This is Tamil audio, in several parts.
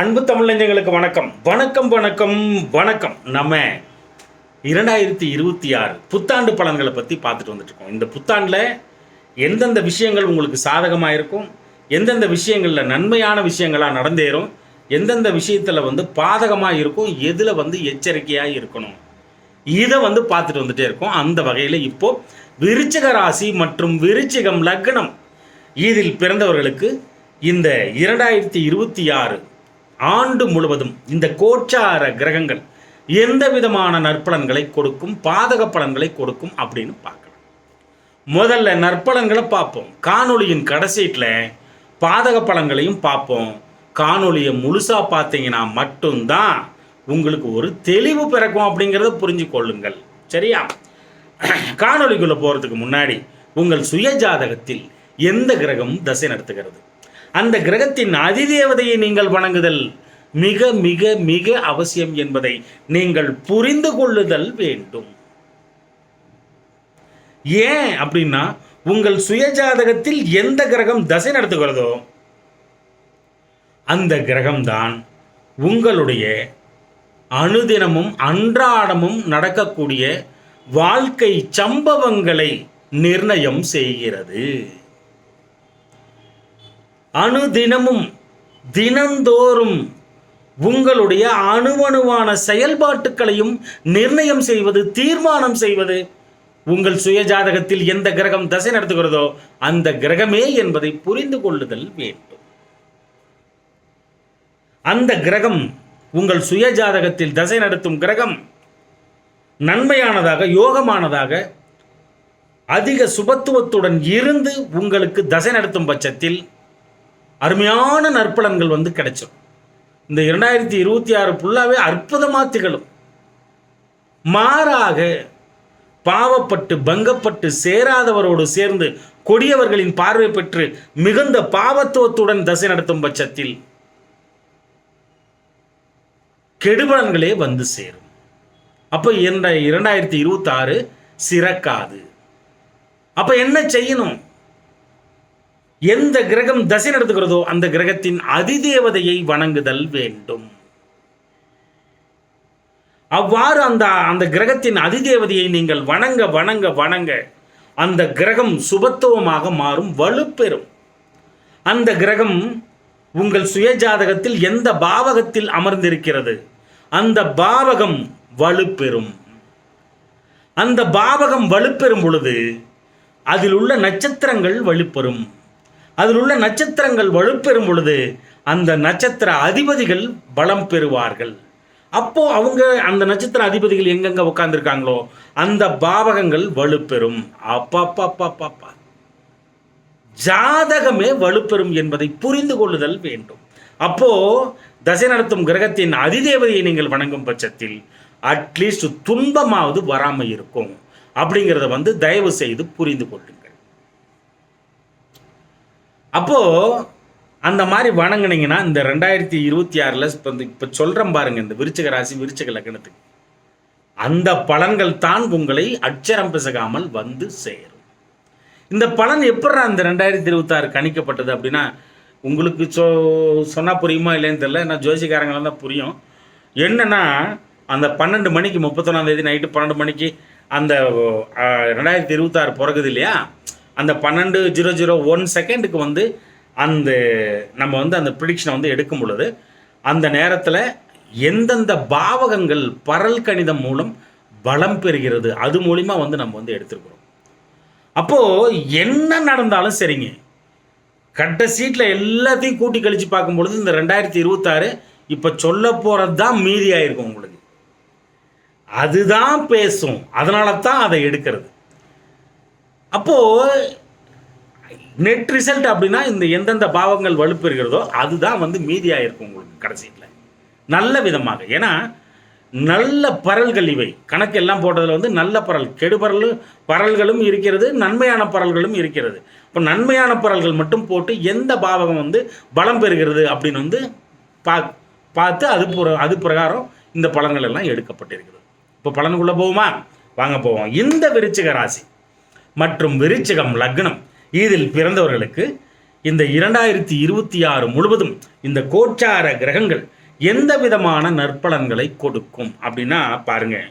அன்பு தமிழஞ்சங்களுக்கு வணக்கம். வணக்கம் வணக்கம் வணக்கம். நம்ம இரண்டாயிரத்தி இருபத்தி ஆறு புத்தாண்டு பலன்களை பற்றி பார்த்துட்டு வந்துட்டு இருக்கோம் இந்த புத்தாண்டில் எந்தெந்த விஷயங்கள் உங்களுக்கு சாதகமாக இருக்கும்? எந்தெந்த விஷயங்களில் நன்மையான விஷயங்களாக நடந்தேறும்? எந்தெந்த விஷயத்தில் வந்து பாதகமாக இருக்கும்? எதில் வந்து எச்சரிக்கையாக இருக்கணும்? இதை வந்து பார்த்துட்டு வந்துட்டே இருக்கோம். அந்த வகையில் இப்போது விருச்சிக ராசி மற்றும் விருச்சிகம் லக்னம். இதில் பிறந்தவர்களுக்கு இந்த இரண்டாயிரத்தி இருபத்தி ஆறு ஆண்டு முழுவதும் இந்த கோச்சார கிரகங்கள் எந்த விதமான நற்பலன்களை கொடுக்கும் பாதக பலன்களை கொடுக்கும் அப்படின்னு பார்க்கலாம் முதல்ல நற்பலன்களை பார்ப்போம். காணொளியின் கடைசீட்டில் பாதக பலன்களையும் பார்ப்போம். காணொளியை முழுசாக பார்த்தீங்கன்னா மட்டும்தான் உங்களுக்கு ஒரு தெளிவு பிறக்கும் அப்படிங்கிறத புரிஞ்சு கொள்ளுங்கள். சரியா? காணொலிக்குள்ளே போகிறதுக்கு முன்னாடி உங்கள் சுய ஜாதகத்தில் எந்த கிரகம் தசை நடத்துகிறது? அந்த கிரகத்தின் அதிதேவதையை நீங்கள் வணங்குதல் மிக மிக மிக அவசியம் என்பதை நீங்கள் புரிந்து கொள்ளுதல் வேண்டும். ஏன் அப்படின்னா உங்கள் சுயஜாதகத்தில் எந்த கிரகம் தசை நடத்துகிறதோ அந்த கிரகம்தான் உங்களுடைய அனுதினமும் அன்றாடமும் நடக்கக்கூடிய வாழ்க்கை சம்பவங்களை நிர்ணயம் செய்கிறது. அணுதினமும் தினந்தோறும் உங்களுடைய அணுவணுவான செயல்பாட்டுகளையும் நிர்ணயம் செய்வது தீர்மானம் செய்வது உங்கள் சுயஜாதகத்தில் எந்த கிரகம் தசை நடத்துகிறதோ அந்த கிரகமே என்பதை புரிந்து கொள்ளுதல் வேண்டும். அந்த கிரகம் உங்கள் சுயஜாதகத்தில் தசை நடத்தும் கிரகம் நன்மையானதாக யோகமானதாக அதிக சுபத்துவத்துடன் இருந்து உங்களுக்கு தசை நடத்தும் பட்சத்தில் அருமையான நற்பலன்கள் வந்து கிடைச்சிடும் இந்த இரண்டாயிரத்தி இருபத்தி ஆறு ஃபுல்லாகவே அற்புதமாக திகழும். மாறாக பாவப்பட்டு பங்கப்பட்டு சேராதவரோடு சேர்ந்து கொடியவர்களின் பார்வை பெற்று மிகுந்த பாவத்துவத்துடன் தசை நடத்தும் பட்சத்தில் கெடுபலன்களே வந்து சேரும். அப்போ இரண்டாயிரத்தி இருபத்தாறு சிறக்காது. அப்போ என்ன செய்யணும்? எந்த கிரகம் தசை நடத்துகிறதோ அந்த கிரகத்தின் அதிதேவதையை வணங்குதல் வேண்டும். அவ்வாறு அந்த அந்த கிரகத்தின் அதிதேவதையை நீங்கள் வணங்க வணங்க வணங்க அந்த கிரகம் சுபத்துவமாக மாறும் வலுப்பெறும். அந்த கிரகம் உங்கள் சுயஜாதகத்தில் எந்த பாவகத்தில் அமர்ந்திருக்கிறது அந்த பாவகம் வலுப்பெறும். அந்த பாவகம் வலுப்பெறும் பொழுது அதில் உள்ள நட்சத்திரங்கள் வலுப்பெறும். அதில் உள்ள நட்சத்திரங்கள் வலுப்பெறும் பொழுது அந்த நட்சத்திர அதிபதிகள் பலம் பெறுவார்கள். அப்போ அவங்க அந்த நட்சத்திர அதிபதிகள் எங்கெங்க உட்கார்ந்துருக்காங்களோ அந்த பாவகங்கள் வலுப்பெறும். அப்பா ஜாதகமே வலுப்பெறும் என்பதை புரிந்து கொள்ளுதல் வேண்டும். அப்போ தசை நடத்தும் கிரகத்தின் அதிதேவதையை நீங்கள் வணங்கும் பட்சத்தில் அட்லீஸ்ட் துன்பமாவது வராமல் இருக்கும். அப்படிங்கிறத வந்து தயவு செய்து புரிந்து கொள்ளுங்கள். அப்போது அந்த மாதிரி வணங்கினீங்கன்னா இந்த ரெண்டாயிரத்தி இருபத்தி ஆறில் இப்போ இந்த இப்போ சொல்கிறேன் பாருங்க இந்த விருச்சக ராசி விருச்சக லக்னத்துக்கு. அந்த பலன்கள் தான் உங்களை அச்சரம் பிசகாமல் வந்து சேரும். இந்த பலன் எப்படி அந்த ரெண்டாயிரத்தி இருபத்தாறு கணிக்கப்பட்டது அப்படின்னா உங்களுக்கு சொ சொன்னால் புரியுமா இல்லைன்னு தெரியல நான் ஜோசிக்காரங்களாம் தான் புரியும். என்னென்னா அந்த பன்னெண்டு மணிக்கு முப்பத்தொன்னாம் தேதி நைட்டு பன்னெண்டு மணிக்கு அந்த ரெண்டாயிரத்தி இருபத்தாறு பிறகுது இல்லையா? அந்த பன்னெண்டு ஜீரோ ஜீரோ ஒன் செகண்டுக்கு வந்து அந்த நம்ம வந்து அந்த ப்ரிடிக்ஷனை வந்து எடுக்கும் பொழுது அந்த நேரத்தில் எந்தெந்த பாவகங்கள் பரல் கணிதம் மூலம் பலம் பெறுகிறது அது மூலிமா வந்து நம்ம வந்து எடுத்துருக்குறோம். அப்போது என்ன நடந்தாலும் சரிங்க. கட்ட சீட்டில் எல்லாத்தையும் கூட்டி கழித்து பார்க்கும் பொழுது இந்த ரெண்டாயிரத்தி இருபத்தாறு இப்போ சொல்ல போகிறது தான் மீதி ஆயிருக்கும் உங்களுக்கு. அதுதான் பேசும். அதனால தான் அதை எடுக்கிறது. அப்போது நெட் ரிசல்ட் அப்படின்னா இந்த எந்தெந்த பாவங்கள் வலுப்பெறுகிறதோ அதுதான் வந்து மீதியாக இருக்கும் உங்களுக்கு கடைசியில் நல்ல விதமாக. ஏன்னா நல்ல பரல்கள் இவை. கணக்கு எல்லாம் போட்டதில் வந்து நல்ல பரல். கெடுபரல் பரல்களும் இருக்கிறது நன்மையான பரல்களும் இருக்கிறது. இப்போ நன்மையான பரல்கள் மட்டும் போட்டு எந்த பாவகம் வந்து பலம் பெறுகிறது அப்படின்னு வந்து பா பார்த்து அது அது பிரகாரம் இந்த பலன்கள் எல்லாம் எடுக்கப்பட்டிருக்கிறது. இப்போ பலனுக்குள்ளே போவோமா வாங்க போவோம். இந்த விருச்சிக ராசி. மற்றும் விருச்சிகம் லக்னம். இதில் பிறந்தவர்களுக்கு இந்த இரண்டாயிரத்தி இருபத்தி ஆறு முழுவதும் இந்த கோச்சார கிரகங்கள் எந்த விதமான நற்பலன்களை கொடுக்கும்? அப்படின்னா பாருங்க.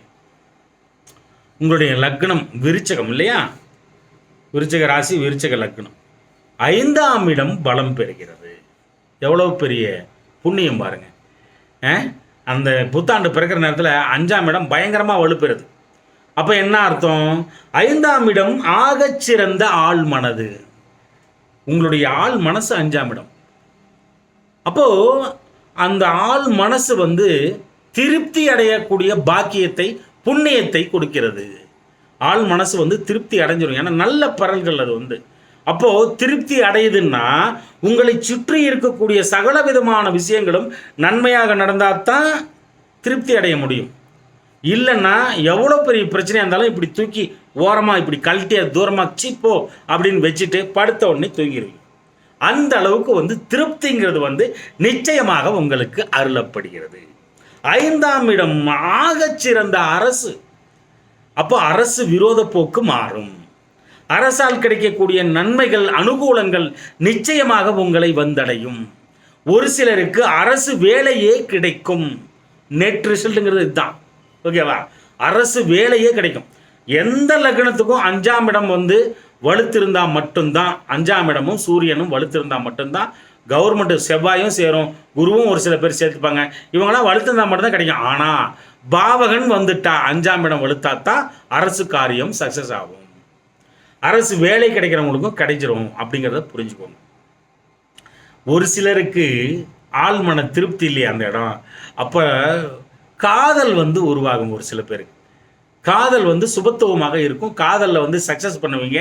உங்களுடைய லக்னம் விருச்சகம் இல்லையா? விருச்சக ராசி விருச்சக லக்னம். ஐந்தாம் இடம் பலம் பெறுகிறது. எவ்வளவு பெரிய புண்ணியம் பாருங்க. அந்த புத்தாண்டு பிறக்கிற நேரத்தில் அஞ்சாம் இடம் பயங்கரமாக வலுப்பெறுது. அப்போ என்ன அர்த்தம்? ஐந்தாம் இடம் ஆகச்சிறந்த ஆள் மனது. உங்களுடைய ஆள் மனசு அஞ்சாம் இடம். அப்போ அந்த ஆள் மனசு வந்து திருப்தி அடையக்கூடிய பாக்கியத்தை புண்ணியத்தை கொடுக்கிறது. ஆள் மனசு வந்து திருப்தி அடைஞ்சிடும் ஏன்னா நல்ல பரல்கள் அது வந்து அப்போ திருப்தி அடையுதுன்னா உங்களை சுற்றி இருக்கக்கூடிய சகல விதமான விஷயங்களும் நன்மையாக நடந்தால் தான் திருப்தி அடைய முடியும். இல்லைன்னா எவ்வளோ பெரிய பிரச்சனையாக இருந்தாலும் இப்படி தூக்கி ஓரமாக இப்படி கழட்டிய தூரமாக சீப்போ அப்படின்னு வச்சுட்டு படுத்த உடனே தூங்கிடுவீங்க அந்த அளவுக்கு வந்து திருப்திங்கிறது வந்து நிச்சயமாக உங்களுக்கு அருளப்படுகிறது. ஐந்தாம் இடம் ஆகச்சிறந்த அரசு. அப்போ அரசு விரோத போக்கு மாறும். அரசால் கிடைக்கக்கூடிய நன்மைகள் அனுகூலங்கள் நிச்சயமாக உங்களை வந்தடையும். ஒரு சிலருக்கு அரசு வேலையே கிடைக்கும். நெட் ரிசல்ட்டுங்கிறது இதுதான். ஓகேவா அரசு வேலையே கிடைக்கும். எந்த லக்னத்துக்கும் அஞ்சாம் இடம் வந்து வலுத்திருந்தால் மட்டும்தான். அஞ்சாம் இடமும் சூரியனும் வலுத்திருந்தால் மட்டும்தான். கவர்மெண்ட் செவ்வாயும் சேரும். குருவும் ஒரு சில பேர் சேர்த்துப்பாங்க. இவங்களாம் வலுத்திருந்தால் மட்டும்தான் கிடைக்கும். ஆனால் பாவகன் வந்துட்டா அஞ்சாம் இடம் வலுத்தாத்தான் அரசு காரியம் சக்ஸஸ் ஆகும். அரசு வேலை கிடைக்கிறவங்களுக்கும் கிடைச்சிரும் அப்படிங்கிறத புரிஞ்சுக்கோங்க. ஒரு சிலருக்கு ஆழ்மன திருப்தி இல்லையா அந்த இடம்? அப்போ காதல் வந்து உருவாகும் ஒரு சில பேருக்கு. காதல் வந்து சுபத்துவமாக இருக்கும். காதலில் வந்து சக்ஸஸ் பண்ணுவீங்க.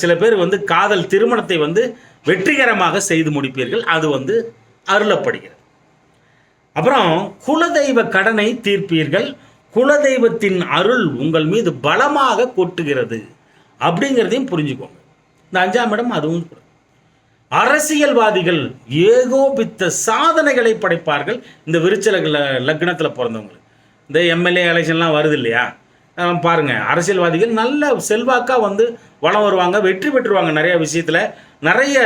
சில பேர் வந்து காதல் திருமணத்தை வந்து வெற்றிகரமாக செய்து முடிப்பீர்கள். அது வந்து அருளப்படுகிறது. அப்புறம் குலதெய்வ கடனை தீர்ப்பீர்கள். குலதெய்வத்தின் அருள் உங்கள் மீது பலமாக கொட்டுகிறது. அப்படிங்கிறதையும் புரிஞ்சுக்கோங்க. இந்த அஞ்சாம் இடம் அதுவும் கூட. அரசியல்வாதிகள் ஏகோபித்த சாதனைகளை படைப்பார்கள். இந்த விருச்சல லக்னத்தில் பிறந்தவங்களுக்கு இந்த எம்எல்ஏ எலெக்ஷன்லாம் வருது இல்லையா? பாருங்கள் அரசியல்வாதிகள் நல்ல செல்வாக்காக வந்து வளம் வருவாங்க வெற்றி பெற்றுருவாங்க நிறைய விஷயத்தில். நிறைய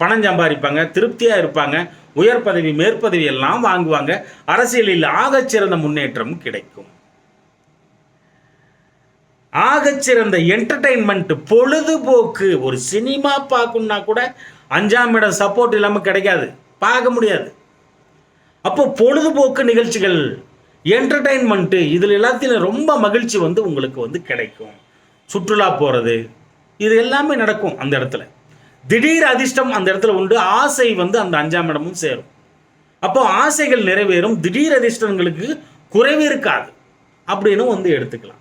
பணம் சம்பாதிப்பாங்க திருப்தியாக இருப்பாங்க. உயர் பதவி மேற்பதவி எல்லாம் வாங்குவாங்க. அரசியலில் ஆகச்சிறந்த முன்னேற்றம் கிடைக்கும். ஆகச்சிறந்த என்டர்டைன்மெண்ட் பொழுதுபோக்கு ஒரு சினிமா பார்க்கணுன்னா கூட அஞ்சாம் இடம் சப்போர்ட் இல்லாமல் கிடைக்காது. பார்க்க முடியாது. அப்போ பொழுதுபோக்கு நிகழ்ச்சிகள் என்டர்டைன்மெண்ட்டு இதில் எல்லாத்திலும் ரொம்ப மகிழ்ச்சி வந்து உங்களுக்கு வந்து கிடைக்கும். சுற்றுலா போகிறது இது எல்லாமே நடக்கும் அந்த இடத்துல. திடீர் அதிர்ஷ்டம் அந்த இடத்துல உண்டு. ஆசை வந்து அந்த அஞ்சாம் இடமும் சேரும். அப்போ ஆசைகள் நிறைவேறும். திடீர் அதிர்ஷ்டங்களுக்கு குறைவு இருக்காது. அப்படின்னு வந்து எடுத்துக்கலாம்.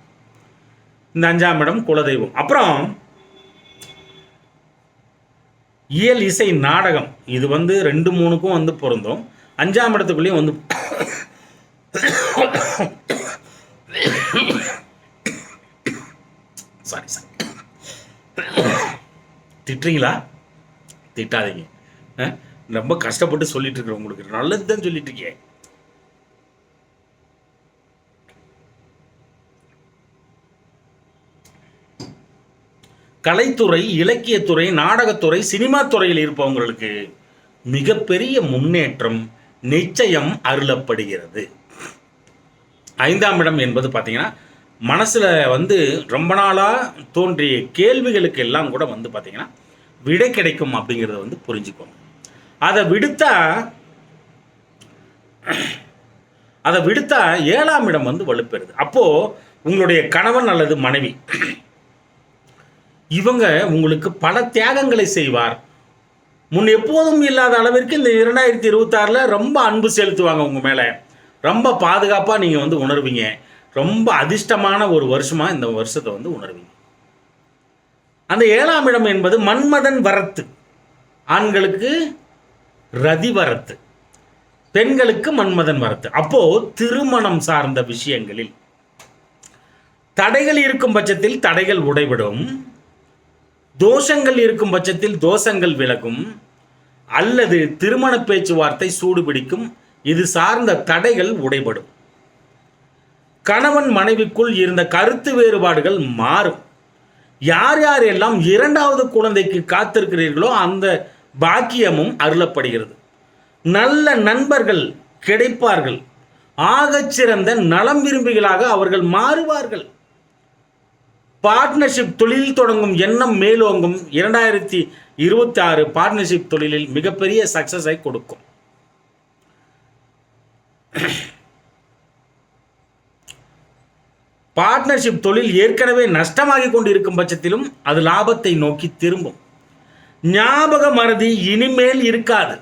இந்த அஞ்சாம் இடம் குலதெய்வம். அப்புறம் இயல் இசை நாடகம். இது வந்து ரெண்டு மூணுக்கும் வந்து பொருந்தும். அஞ்சாம் இடத்துக்குள்ளேயும் வந்து சாரி சாரி திட்டுறீங்களா? திட்டாதீங்க. ரொம்ப கஷ்டப்பட்டு சொல்லிட்டு இருக்கிறேன் உங்களுக்கு. நல்லது தான் சொல்லிட்டு இருக்கேன் கலைத்துறை இலக்கியத்துறை நாடகத்துறை சினிமா துறையில் இருப்பவங்களுக்கு மிகப்பெரிய முன்னேற்றம் நிச்சயம் அருளப்படுகிறது. ஐந்தாம் இடம் என்பது பார்த்தீங்கன்னா மனசில் வந்து ரொம்ப நாளாக தோன்றிய கேள்விகளுக்கு எல்லாம் கூட வந்து பார்த்தீங்கன்னா விடை கிடைக்கும் அப்படிங்கிறத வந்து புரிஞ்சுக்கோங்க. அதை விடுத்தா அதை விடுத்தா ஏழாம் இடம் வந்து வலுப்பெறுது. அப்போது உங்களுடைய கணவன் அல்லது மனைவி இவங்க உங்களுக்கு பல தியாகங்களை செய்வார். முன் எப்போதும் இல்லாத அளவிற்கு இந்த இரண்டாயிரத்தி இருபத்தாறில் ரொம்ப அன்பு செலுத்துவாங்க உங்கள் மேலே. ரொம்ப பாதுகாப்பாக நீங்கள் வந்து உணர்வீங்க. ரொம்ப அதிர்ஷ்டமான ஒரு வருஷமாக இந்த வருஷத்தை வந்து உணர்வீங்க. அந்த ஏழாம் இடம் என்பது மன்மதன் வரத்து. ஆண்களுக்கு ரதி வரத்து. பெண்களுக்கு மன்மதன் வரத்து. அப்போது திருமணம் சார்ந்த விஷயங்களில் தடைகள் இருக்கும் பட்சத்தில் தடைகள் உடைவிடும் தோஷங்கள் இருக்கும் பட்சத்தில் தோஷங்கள் விலகும் அல்லது திருமண பேச்சுவார்த்தை சூடுபிடிக்கும் இது சார்ந்த தடைகள் உடைபடும். கணவன் மனைவிக்குள் இருந்த கருத்து வேறுபாடுகள் மாறும். யார் யார் எல்லாம் இரண்டாவது குழந்தைக்கு காத்திருக்கிறீர்களோ அந்த பாக்கியமும் அருளப்படுகிறது. நல்ல நண்பர்கள் கிடைப்பார்கள். ஆகச்சிறந்த நலம் விரும்பிகளாக அவர்கள் மாறுவார்கள். பார்ட்னர்ஷிப் தொழில் தொடங்கும் எண்ணம் மேலோங்கும் இரண்டாயிரத்தி இருபத்தி ஆறு பார்ட்னர்ஷிப் தொழிலில் மிகப்பெரிய சக்சஸை கொடுக்கும். பார்ட்னர்ஷிப் தொழில் ஏற்கனவே நஷ்டமாகி கொண்டிருக்கும் பட்சத்திலும் அது லாபத்தை நோக்கி திரும்பும். ஞாபக மறதி இனிமேல் இருக்காது.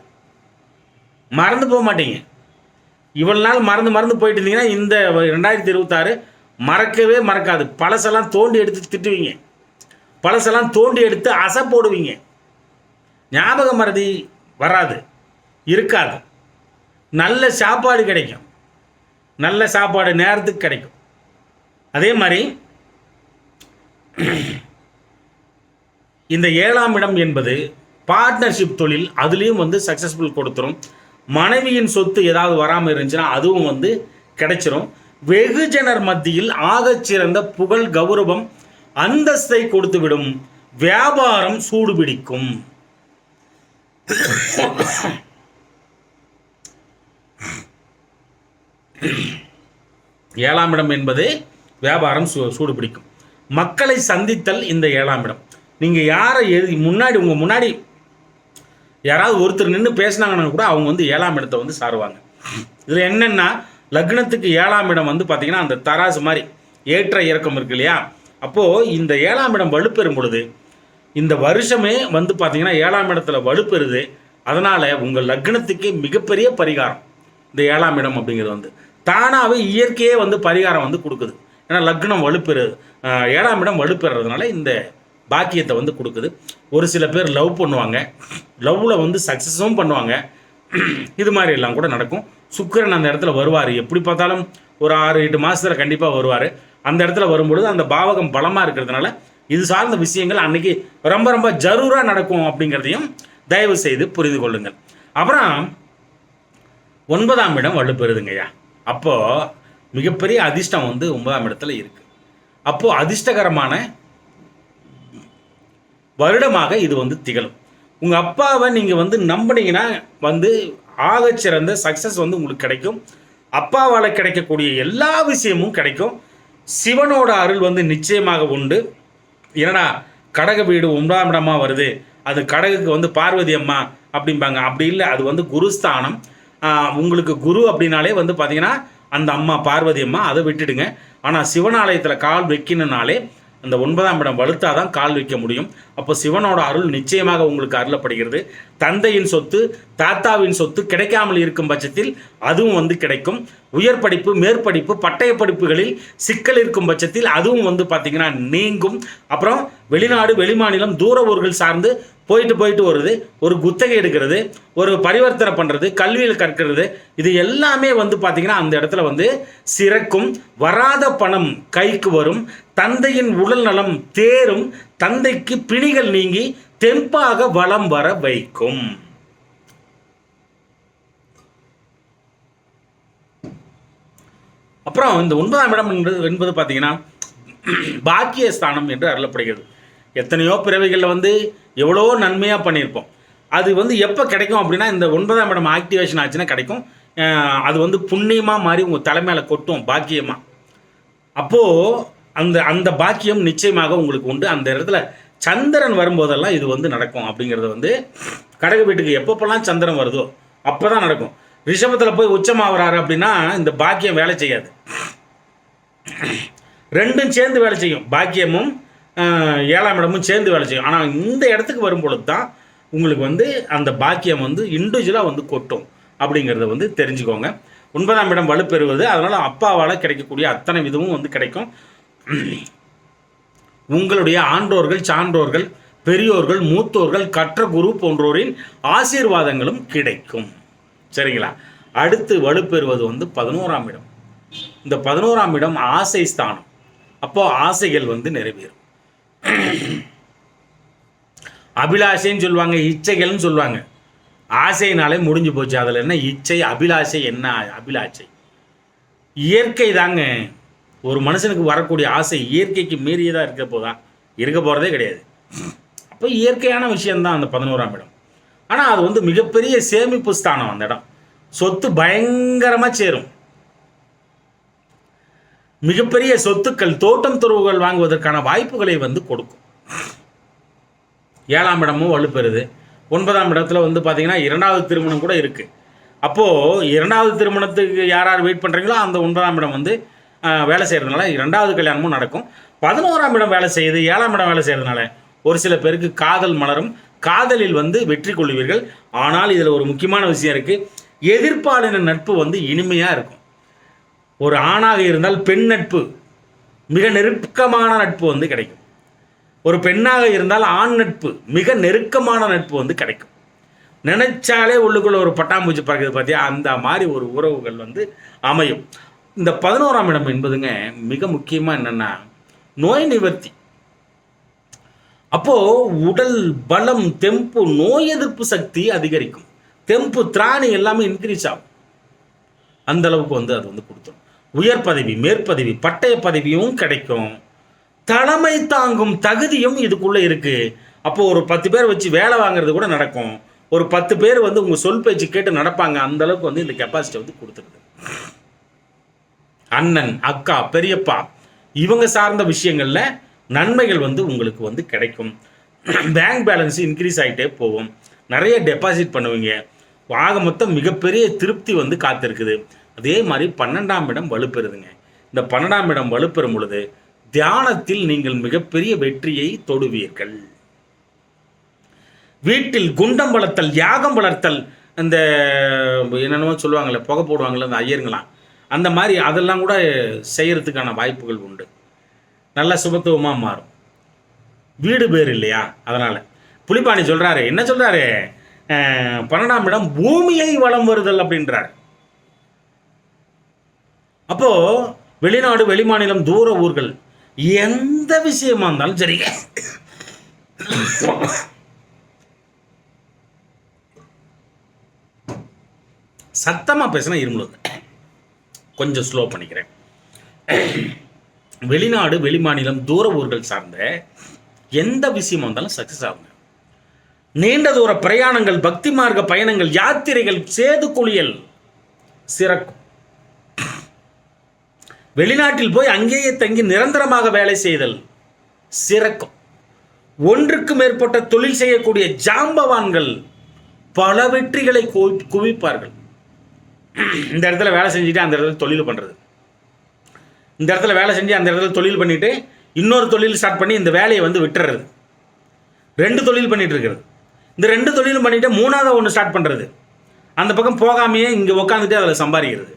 மறந்து போக மாட்டீங்க. இவ்வளவு நாள் மறந்து மறந்து போயிட்டு இருந்தீங்கன்னா இந்த ரெண்டாயிரத்தி இருபத்தாறு மறக்கவே மறக்காது. பழசெல்லாம் தோண்டி எடுத்து திட்டுவீங்க. பழசெல்லாம் தோண்டி எடுத்து அசை போடுவீங்க. ஞாபக மறதி வராது. இருக்காது. நல்ல சாப்பாடு கிடைக்கும். நல்ல சாப்பாடு நேரத்துக்கு கிடைக்கும். அதே மாதிரி இந்த ஏழாம் இடம் என்பது பார்ட்னர்ஷிப் தொழில் அதுலேயும் வந்து சக்ஸஸ்ஃபுல் கொடுத்துரும். மனைவியின் சொத்து ஏதாவது வராமல் இருந்துச்சுன்னா அதுவும் வந்து கிடைச்சிரும். வெகுஜனர் மத்தியில் ஆகச்சிறந்த புகழ் கௌரவம் அந்தஸ்தை கொடுத்துவிடும் வியாபாரம் சூடுபிடிக்கும். ஏழாம் இடம் என்பது வியாபாரம் சூ சூடு பிடிக்கும் மக்களை சந்தித்தல் இந்த ஏழாம் இடம். நீங்கள் யாரை எழுதி முன்னாடி உங்கள் முன்னாடி யாராவது ஒருத்தர் நின்று பேசினாங்கன்னா கூட அவங்க வந்து ஏழாம் இடத்தை வந்து சாருவாங்க. இதில் என்னென்னா லக்னத்துக்கு ஏழாம் இடம் வந்து பார்த்திங்கன்னா அந்த தராசு மாதிரி ஏற்ற இறக்கம் இருக்கு இல்லையா? அப்போது இந்த ஏழாம் இடம் வலுப்பெறும் பொழுது இந்த வருஷமே வந்து பார்த்திங்கன்னா ஏழாம் இடத்துல வலுப்பெறுது. அதனால் உங்கள் லக்னத்துக்கு மிகப்பெரிய பரிகாரம் இந்த ஏழாம் இடம் அப்படிங்கிறது வந்து. தானாகவே இயற்கையே வந்து பரிகாரம் வந்து கொடுக்குது. ஏன்னா லக்னம் வலுப்பெறு ஏழாம் இடம் வலுப்பெறதுனால இந்த பாக்கியத்தை வந்து கொடுக்குது. ஒரு சில பேர் லவ் பண்ணுவாங்க. லவ்வில் வந்து சக்ஸஸும் பண்ணுவாங்க. இது மாதிரி எல்லாம் கூட நடக்கும். சுக்கிரன் அந்த இடத்துல வருவார். எப்படி பார்த்தாலும் ஒரு ஆறு எட்டு மாதத்தில் கண்டிப்பாக வருவார். அந்த இடத்துல வரும்பொழுது அந்த பாவகம் பலமாக இருக்கிறதுனால இது சார்ந்த விஷயங்கள் அன்னைக்கு ரொம்ப ரொம்ப ஜரூராக நடக்கும் அப்படிங்கிறதையும் தயவு செய்து புரிந்து கொள்ளுங்கள். அப்புறம் ஒன்பதாம் இடம் வலுப்பெறுதுங்கய்யா அப்போது மிகப்பெரிய அதிர்ஷ்டம் வந்து ஒன்பதாம் இடத்துல இருக்குது அப்போது அதிர்ஷ்டகரமான வருடமாக இது வந்து திகழும். உங்கள் அப்பாவை நீங்கள் வந்து நம்பினீங்கன்னா வந்து ஆகச்சிறந்த சக்ஸஸ் வந்து உங்களுக்கு கிடைக்கும். அப்பாவால் கிடைக்கக்கூடிய எல்லா விஷயமும் கிடைக்கும். சிவனோட அருள் வந்து நிச்சயமாக உண்டு. என்னடா கடக வீடு உண்டாமிடமாக இடமா வருது. அது கடகுக்கு வந்து பார்வதி அம்மா அப்படிம்பாங்க. அப்படி இல்லை அது வந்து குருஸ்தானம். உங்களுக்கு குரு அப்படின்னாலே வந்து பார்த்தீங்கன்னா அந்த அம்மா பார்வதி அம்மா அதை விட்டுடுங்க. ஆனால் சிவனாலயத்தில் கால் வைக்கணுனாலே அந்த ஒன்பதாம் இடம் வலுத்தாதான் கால் வைக்க முடியும். அப்போ சிவனோட அருள் நிச்சயமாக உங்களுக்கு அருளப்படுகிறது. தந்தையின் சொத்து தாத்தாவின் சொத்து கிடைக்காமல் இருக்கும் பட்சத்தில் அதுவும் வந்து கிடைக்கும். உயர் படிப்பு மேற்படிப்பு பட்டய படிப்புகளில் சிக்கல் இருக்கும் பட்சத்தில் அதுவும் வந்து பார்த்திங்கன்னா நீங்கும். அப்புறம் வெளிநாடு வெளிமாநிலம் தூர ஊர்கள் சார்ந்து போயிட்டு போயிட்டு வருது ஒரு குத்தகை எடுக்கிறது ஒரு பரிவர்த்தனை பண்ணுறது கல்வியில் கற்கிறது இது எல்லாமே வந்து பார்த்திங்கன்னா அந்த இடத்துல வந்து சிறக்கும். வராத பணம் கைக்கு வரும் தந்தையின் உடல் நலம் தேரும் தந்தைக்கு பிணிகள் நீங்கி தெம்பாக வளம் வர வைக்கும். அப்புறம் இந்த ஒன்பதாம் இடம் என்பது என்பது பார்த்தீங்கன்னா பாக்கியஸ்தானம் என்று அருளப்படுகிறது. எத்தனையோ பிறவைகளில் வந்து எவ்வளோ நன்மையாக பண்ணியிருப்போம். அது வந்து எப்போ கிடைக்கும் அப்படின்னா இந்த ஒன்பதாம் இடம் ஆக்டிவேஷன் ஆச்சுன்னா கிடைக்கும். அது வந்து புண்ணியமாக மாறி உங்கள் தலைமையில் கொட்டும் பாக்கியமாக அப்போது அந்த அந்த பாக்கியம் நிச்சயமாக உங்களுக்கு உண்டு. அந்த இடத்துல சந்திரன் வரும்போதெல்லாம் இது வந்து நடக்கும் அப்படிங்கிறது வந்து கடக வீட்டுக்கு எப்பப்பெல்லாம் சந்திரன் வருதோ அப்போ தான் நடக்கும். ரிஷபத்தில் போய் உச்சமாகறாரு அப்படின்னா இந்த பாக்கியம் வேலை செய்யாது. ரெண்டும் சேர்ந்து வேலை செய்யும். பாக்கியமும் ஏழாம் இடமும் சேர்ந்து வேலை செய்யும். ஆனால் இந்த இடத்துக்கு வரும்பொழுது தான் உங்களுக்கு வந்து அந்த பாக்கியம் வந்து இண்டிவிஜுவலாக வந்து கொட்டும் அப்படிங்கிறத வந்து தெரிஞ்சுக்கோங்க. ஒன்பதாம் இடம் வலுப்பெறுவது அதனால் அப்பாவால் கிடைக்கக்கூடிய அத்தனை விதமும் வந்து கிடைக்கும். உங்களுடைய ஆன்றோர்கள் சான்றோர்கள் பெரியோர்கள் மூத்தோர்கள் கற்ற குரு போன்றோரின் ஆசீர்வாதங்களும் கிடைக்கும். சரிங்களா? அடுத்து வலுப்பெறுவது வந்து பதினோராம் இடம். இந்த பதினோராம் இடம் ஆசை ஸ்தானம். அப்போது ஆசைகள் வந்து நிறைவேறும். அபிலாஷைன்னு சொல்லுவாங்க இச்சைகள்னு சொல்லுவாங்க. ஆசைனாலே முடிஞ்சு போச்சு. அதில் என்ன இச்சை அபிலாஷை என்ன அபிலாஷை? இயற்கை தாங்க. ஒரு மனுஷனுக்கு வரக்கூடிய ஆசை இயற்கைக்கு மீறியதாக இருக்க போதான் இருக்க போகிறதே கிடையாது. அப்போ இயற்கையான விஷயந்தான் அந்த பதினோராம் இடம். ஆனால் அது வந்து மிகப்பெரிய சேமிப்பு ஸ்தானம் அந்த இடம். சொத்து பயங்கரமாக சேரும். மிகப்பெரிய சொத்துக்கள் தோட்டம் துறவுகள் வாங்குவதற்கான வாய்ப்புகளை வந்து கொடுக்கும். ஏழாம் இடமும் வலுப்பெறுது. ஒன்பதாம் இடத்துல வந்து பார்த்தீங்கன்னா இரண்டாவது திருமணம் கூட இருக்குது அப்போது இரண்டாவது திருமணத்துக்கு யார் யார் வெயிட் பண்ணுறீங்களோ அந்த ஒன்பதாம் இடம் வந்து வேலை செய்கிறதுனால இரண்டாவது கல்யாணமும் நடக்கும். பதினோராம் இடம் வேலை செய்யுது ஏழாம் இடம் வேலை செய்கிறதுனால ஒரு சில பேருக்கு காதல் மலரும். காதலில் வந்து வெற்றி கொள்வீர்கள். ஆனால் இதில் ஒரு முக்கியமான விஷயம் இருக்குது எதிர்ப்பாளின நட்பு வந்து இனிமையாக இருக்கும். ஒரு ஆணாக இருந்தால் பெண் நட்பு மிக நெருக்கமான நட்பு வந்து கிடைக்கும். ஒரு பெண்ணாக இருந்தால் ஆண் நட்பு மிக நெருக்கமான நட்பு வந்து கிடைக்கும். நினைச்சாலே உள்ளுக்குள்ள ஒரு பட்டாம்பூச்சி பறக்குது பார்த்தியா அந்த மாதிரி ஒரு உறவுகள் வந்து அமையும். இந்த பதினோராம் இடம் என்பதுங்க மிக முக்கியமாக என்னென்னா நோய் நிவர்த்தி. அப்போது உடல் பலம் தெம்பு நோய் எதிர்ப்பு சக்தி அதிகரிக்கும். தெம்பு திராணி எல்லாமே இன்க்ரீஸ் ஆகும். அந்த அளவுக்கு வந்து அது வந்து கொடுத்துரும். உயர் பதவி மேற்பதவி பட்டய பதவியும் கிடைக்கும். தலைமை தாங்கும் தகுதியும் இதுக்குள்ளே இருக்குது அப்போது ஒரு பத்து பேர் வச்சு வேலை வாங்குறது கூட நடக்கும். ஒரு பத்து பேர் வந்து உங்கள் சொல் பேச்சு கேட்டு நடப்பாங்க. அந்த அளவுக்கு வந்து இந்த கெப்பாசிட்டி வந்து கொடுத்துருது. அண்ணன் அக்கா பெரியப்பா இவங்க சார்ந்த விஷயங்களில் நன்மைகள் வந்து உங்களுக்கு வந்து கிடைக்கும். பேங்க் பேலன்ஸ் இன்க்ரீஸ் ஆகிட்டே போகும். நிறைய டெபாசிட் பண்ணுவீங்க. ஆக மொத்தம் மிகப்பெரிய திருப்தி வந்து காத்திருக்குது. அதே மாதிரி பன்னெண்டாம் இடம் வலுப்பெறுதுங்க. இந்த பன்னெண்டாம் இடம் வலுப்பெறும் பொழுது தியானத்தில் நீங்கள் மிகப்பெரிய வெற்றியை தொடுவீர்கள். வீட்டில் குண்டம் வளர்த்தல் யாகம் வளர்த்தல் இந்த என்னென்னமோ சொல்லுவாங்களே புகை போடுவாங்களே அந்த ஐயருங்களாம் அந்த மாதிரி அதெல்லாம் கூட செய்கிறதுக்கான வாய்ப்புகள் உண்டு. நல்ல சுபத்துவமாக மாறும். வீடு பேர் இல்லையா? அதனால். புலிபாணி சொல்கிறாரு என்ன சொல்கிறாரு பன்னெண்டாம் இடம் பூமியை வலம் வருதல் அப்படின்றார். அப்போ வெளிநாடு வெளிமாநிலம் தூர ஊர்கள் எந்த விஷயமா இருந்தாலும் சரி சத்தமாக பேசினா இருமுழுது கொஞ்சம் ஸ்லோ பண்ணிக்கிறேன். வெளிநாடு வெளிமாநிலம் தூர ஊர்கள் சார்ந்த எந்த விஷயமா இருந்தாலும் சக்ஸஸ் ஆகுங்க. நீண்ட தூர பிரயாணங்கள் பக்தி மார்க்க பயணங்கள் யாத்திரைகள் சேது குளியல் சிறக்கும். வெளிநாட்டில் போய் அங்கேயே தங்கி நிரந்தரமாக வேலை செய்தல் சிறக்கும். ஒன்றுக்கு மேற்பட்ட தொழில் செய்யக்கூடிய ஜாம்பவான்கள் பல வெற்றிகளை குவிப்பார்கள். இந்த இடத்துல வேலை செஞ்சுட்டு அந்த இடத்துல தொழில் பண்ணுறது இந்த இடத்துல வேலை செஞ்சு அந்த இடத்துல தொழில் பண்ணிட்டு இன்னொரு தொழில் ஸ்டார்ட் பண்ணி இந்த வேலையை வந்து விட்டுறது. ரெண்டு தொழில் பண்ணிகிட்டு இருக்கிறது. இந்த ரெண்டு தொழிலும் பண்ணிவிட்டு மூணாவது ஒன்று ஸ்டார்ட் பண்ணுறது அந்த பக்கம் போகாமையே இங்கே உட்காந்துட்டு அதில் சம்பாதிக்கிறது.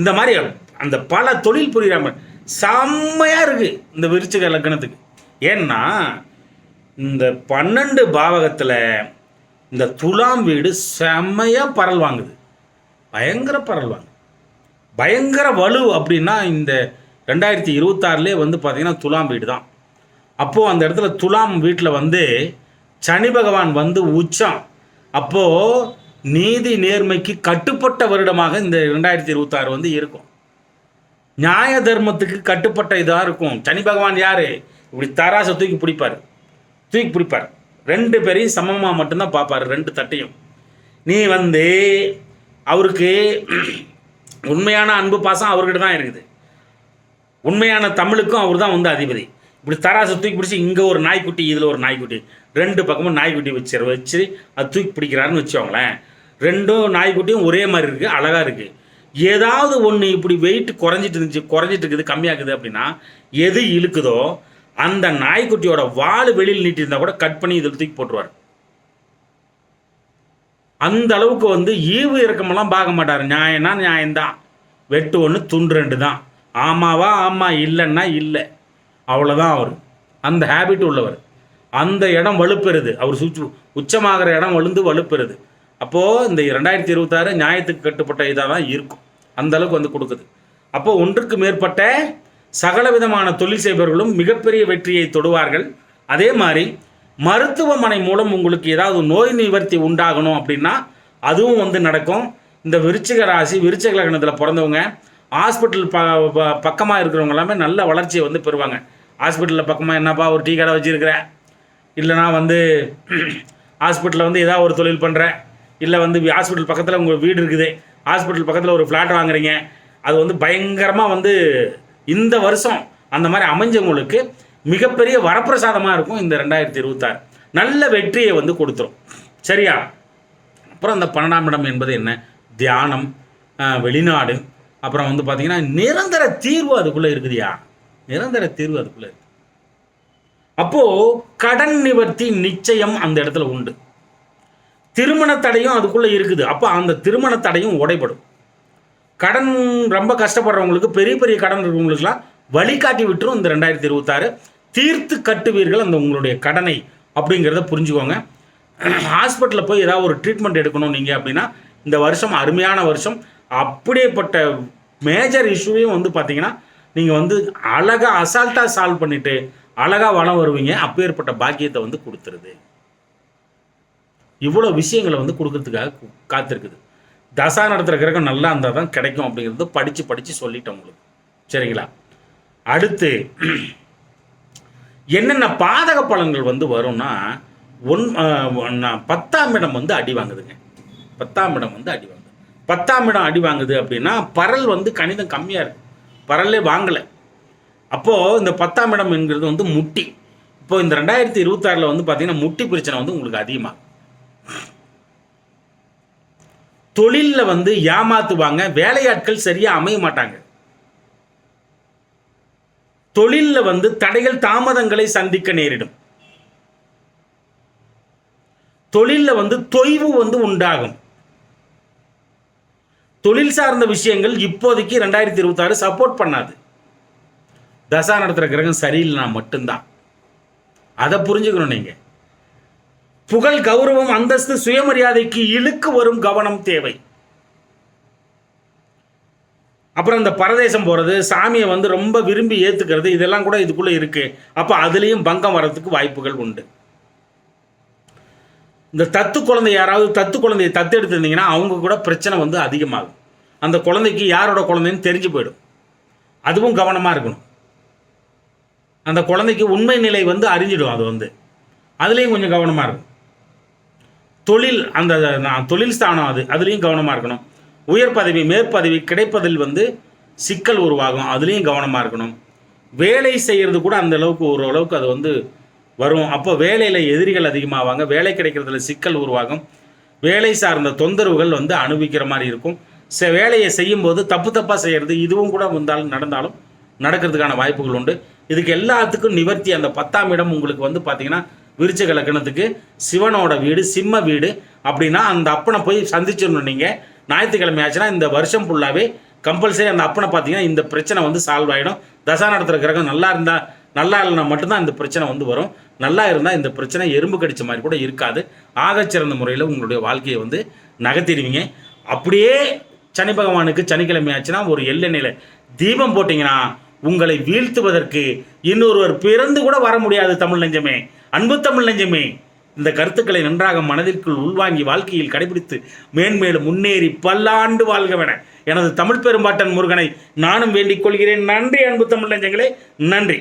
இந்த மாதிரி அந்த பல தொழில் புரியாம செம்மையாக இருக்குது இந்த விருச்சிக லக்னத்துக்கு. ஏன்னா இந்த பன்னெண்டு பாவகத்தில் இந்த துலாம் வீடு செம்மையாக பரல் வாங்குது. பயங்கர பரல் வாங்குது. பயங்கர வலு அப்படின்னா இந்த ரெண்டாயிரத்தி இருபத்தாறுலேயே வந்து பார்த்திங்கன்னா துலாம் வீடு தான். அப்போது அந்த இடத்துல துலாம் வீட்டில் வந்து சனி பகவான் வந்து உச்சம். அப்போது நீதி நேர்மைக்கு கட்டுப்பட்ட வருடமாக இந்த ரெண்டாயிரத்தி இருபத்தாறு வந்து இருக்கும். நியாய தர்மத்துக்கு கட்டுப்பட்ட இதாக இருக்கும். சனி பகவான் யார்? இப்படி தராசை தூக்கி பிடிப்பார். தூக்கி பிடிப்பார். ரெண்டு பேரையும் சமமாக மட்டும்தான் பார்ப்பார். ரெண்டு தட்டையும். நீ வந்து அவருக்கு உண்மையான அன்பு பாசம் அவர்கிட்ட தான் இருக்குது. உண்மையான தமிழுக்கும் அவர் தான் வந்து அதிபதி. இப்படி தராசை தூக்கி பிடிச்சி இங்கே ஒரு நாய்க்குட்டி இதில் ஒரு நாய்க்குட்டி. ரெண்டு பக்கமும் நாய்க்குட்டி வச்சு வச்சு அது தூக்கி பிடிக்கிறாருன்னு வச்சுக்கோங்களேன். ரெண்டும் நாய்க்குட்டியும் ஒரே மாதிரி இருக்குது அழகாக இருக்குது ஏதாவது ஒன்று இப்படி வெயிட் குறைஞ்சிட்டு இருந்துச்சு குறைஞ்சிட்டு இருக்குது கம்மியாகுது அப்படின்னா எது இழுக்குதோ அந்த நாய்க்குட்டியோட வால் வெளியில் நீட்டிருந்தா கூட கட் பண்ணி இதில் தூக்கி போட்டுருவார். அந்த அளவுக்கு வந்து ஈவு இறக்கமெல்லாம் பார்க்க மாட்டார். நியாயம்னா நியாயம்தான். வெட்டு ஒன்று துண்டு ரெண்டு தான். ஆமாவா ஆமாம் இல்லைன்னா இல்லை. அவ்வளோதான் அவர். அந்த ஹேபிட் உள்ளவர். அந்த இடம் வலுப்பெறுது. அவர் சுச்சு உச்சமாகிற இடம் வலுந்து வலுப்பெறுது. அப்போது இந்த ரெண்டாயிரத்தி இருபத்தாறு நியாயத்துக்கு கட்டுப்பட்ட இதாக தான் இருக்கும். அந்த அளவுக்கு வந்து கொடுக்குது. அப்போது ஒன்றுக்கு மேற்பட்ட சகல விதமான தொழில் செய்பவர்களும் மிகப்பெரிய வெற்றியை தொடுவார்கள். அதே மாதிரி மருத்துவமனை மூலம் உங்களுக்கு ஏதாவது நோய் நிவர்த்தி உண்டாகணும் அப்படின்னா அதுவும் வந்து நடக்கும். இந்த விருச்சிக ராசி விருச்சிக லக்னத்தில் பிறந்தவங்க ஹாஸ்பிட்டல் ப ப- பக்கமாக இருக்கிறவங்க எல்லாமே நல்ல வளர்ச்சியை வந்து பெறுவாங்க. ஹாஸ்பிட்டலில் பக்கமாக என்னப்பா ஒரு டீ கடை வச்சுருக்கிறேன் இல்லைனா வந்து ஹாஸ்பிட்டலில் வந்து ஏதாவது ஒரு தொழில் பண்ணுற இல்லை வந்து ஹாஸ்பிட்டல் பக்கத்தில் உங்கள் வீடு இருக்குது ஹாஸ்பிட்டல் பக்கத்தில் ஒரு ஃப்ளாட் வாங்குறீங்க. அது வந்து பயங்கரமாக வந்து இந்த வருஷம் அந்த மாதிரி அமைஞ்சவங்களுக்கு மிகப்பெரிய வரப்பிரசாதமாக இருக்கும் இந்த ரெண்டாயிரத்தி இருபத்தாறு. நல்ல வெற்றியை வந்து கொடுத்துரும். சரியா? அப்புறம் அந்த பன்னெண்டாம் இடம் என்பது என்ன? தியானம் வெளிநாடு. அப்புறம் வந்து பார்த்தீங்கன்னா நிரந்தர தீர்வு அதுக்குள்ளே இருக்குதுயா? நிரந்தர தீர்வு அதுக்குள்ளே இருக்கு. அப்போது கடன் நிவர்த்தி நிச்சயம் அந்த இடத்துல உண்டு. திருமண தடையும் அதுக்குள்ளே இருக்குது. அப்போ அந்த திருமண தடையும் உடைபடும். கடன் ரொம்ப கஷ்டப்படுறவங்களுக்கு பெரிய பெரிய கடன் இருக்கிறவங்களுக்குலாம் வழிகாட்டி விட்டுரும் இந்த ரெண்டாயிரத்தி இருபத்தாறு. தீர்த்து கட்டுவீர்கள் அந்த உங்களுடைய கடனை அப்படிங்கிறத புரிஞ்சுக்கோங்க. ஹாஸ்பிட்டலில் போய் ஏதாவது ஒரு ட்ரீட்மெண்ட் எடுக்கணும் நீங்கள் அப்படின்னா இந்த வருஷம் அருமையான வருஷம். அப்படியேப்பட்ட மேஜர் இஷ்யூவையும் வந்து பார்த்தீங்கன்னா நீங்கள் வந்து அழகாக அசால்ட்டாக சால்வ் பண்ணிவிட்டு அழகாக வளம் வருவீங்க. அப்பேற்பட்ட பாக்கியத்தை வந்து கொடுத்துருது. இவ்வளோ விஷயங்களை வந்து கொடுக்கறதுக்காக காத்திருக்குது. தசா நடத்துகிற கிரகம் நல்லா இருந்தால் தான் கிடைக்கும் அப்படிங்கிறது படித்து படித்து சொல்லிட்டேன் உங்களுக்கு. சரிங்களா? அடுத்து என்னென்ன பாதக பலன்கள் வந்து வரும்னா ஒன் பத்தாம் இடம் வந்து அடி வாங்குதுங்க. பத்தாம் இடம் வந்து அடி வாங்குது. பத்தாம் இடம் அடி வாங்குது அப்படின்னா பரல் வந்து கணிதம் கம்மியாக இருக்கு. பரலே வாங்கலை. அப்போது இந்த பத்தாம் இடம் என்கிறது வந்து முட்டி. இப்போ இந்த ரெண்டாயிரத்தி இருபத்தாறில் வந்து பார்த்திங்கன்னா முட்டி பிரச்சனை வந்து உங்களுக்கு அதிகமாக தொழிலில் வந்து ஏமாத்துவாங்க வேலையாட்கள் சரியாக அமைய மாட்டாங்க. தொழிலில் வந்து தடைகள் தாமதங்களை சந்திக்க நேரிடும். தொழிலில் வந்து தொய்வு வந்து உண்டாகும். தொழில் சார்ந்த விஷயங்கள் இப்போதைக்கு ரெண்டாயிரத்தி இருபத்தாறு சப்போர்ட் பண்ணாது. தசா நடத்துகிற கிரகம் சரியில்லைனா மட்டும்தான். அதை புரிஞ்சுக்கணும் நீங்கள் புகழ் கௌரவம் அந்தஸ்து சுயமரியாதைக்கு இழுக்கு வரும் கவனம் தேவை. அப்புறம் அந்த பரதேசம் போகிறது சாமியை வந்து ரொம்ப விரும்பி ஏற்றுக்கிறது இதெல்லாம் கூட இதுக்குள்ளே இருக்குது அப்போ அதுலேயும் பங்கம் வர்றதுக்கு வாய்ப்புகள் உண்டு. இந்த தத்து குழந்தை யாராவது தத்து குழந்தையை தத்து எடுத்திருந்தீங்கன்னா அவங்க கூட பிரச்சனை வந்து அதிகமாகும். அந்த குழந்தைக்கு யாரோட குழந்தைன்னு தெரிஞ்சு போயிடும். அதுவும் கவனமாக இருக்கணும். அந்த குழந்தைக்கு உண்மை நிலை வந்து அறிஞ்சிடும் அது வந்து. அதுலேயும் கொஞ்சம் கவனமாக இருக்கும் தொழில் அந்த நான் தொழில் ஸ்தானம் அது அதுலேயும் கவனமாக இருக்கணும். உயர் பதவி மேற்பதவி கிடைப்பதில் வந்து சிக்கல் உருவாகும் அதுலேயும் கவனமாக இருக்கணும். வேலை செய்கிறது கூட அந்த அளவுக்கு ஓரளவுக்கு அது வந்து வரும். அப்போ வேலையில் எதிரிகள் அதிகமாவாங்க வேலை கிடைக்கிறதுல சிக்கல் உருவாகும். வேலை சார்ந்த தொந்தரவுகள் வந்து அனுபவிக்கிற மாதிரி இருக்கும். ச வேலையை செய்யும்போது தப்பு தப்பாக செய்கிறது இதுவும் கூட வந்தாலும் நடந்தாலும் நடக்கிறதுக்கான வாய்ப்புகள் உண்டு. இதுக்கு எல்லாத்துக்கும் நிவர்த்தி அந்த பத்தாம் இடம் உங்களுக்கு வந்து பார்த்திங்கன்னா விருச்சக கலக்கணத்துக்கு சிவனோட வீடு சிம்ம வீடு அப்படின்னா அந்த அப்பனை போய் சந்திச்சிடணும் நீங்கள் ஞாயிற்றுக்கிழமை ஆச்சுன்னா இந்த வருஷம் ஃபுல்லாகவே கம்பல்சரி அந்த அப்பனை பார்த்தீங்கன்னா இந்த பிரச்சனை வந்து சால்வ் ஆகிடும் தசா நடத்துகிற கிரகம் நல்லா இருந்தால் நல்லா இல்லைனா மட்டும்தான் இந்த பிரச்சனை வந்து வரும். நல்லா இருந்தால் இந்த பிரச்சனை எறும்பு கடிச்ச மாதிரி கூட இருக்காது. ஆகச்சிறந்த முறையில் உங்களுடைய வாழ்க்கையை வந்து நகர்த்திடுவீங்க. அப்படியே சனி பகவானுக்கு சனிக்கிழமை ஆச்சுன்னா ஒரு எள்ளெண்ணெயில் தீபம் போட்டிங்கன்னா உங்களை வீழ்த்துவதற்கு இன்னொருவர் பிறந்து கூட வர முடியாது தமிழ் நெஞ்சமே. அன்பு தமிழ் நெஞ்சமே இந்த கருத்துக்களை நன்றாக மனதிற்குள் உள்வாங்கி வாழ்க்கையில் கடைபிடித்து மேன்மேலும் முன்னேறி பல்லாண்டு வாழ்கவென எனது தமிழ் பெரும்பாட்டன் முருகனை நானும் வேண்டிக் கொள்கிறேன். நன்றி அன்பு தமிழ் நெஞ்சங்களே. நன்றி.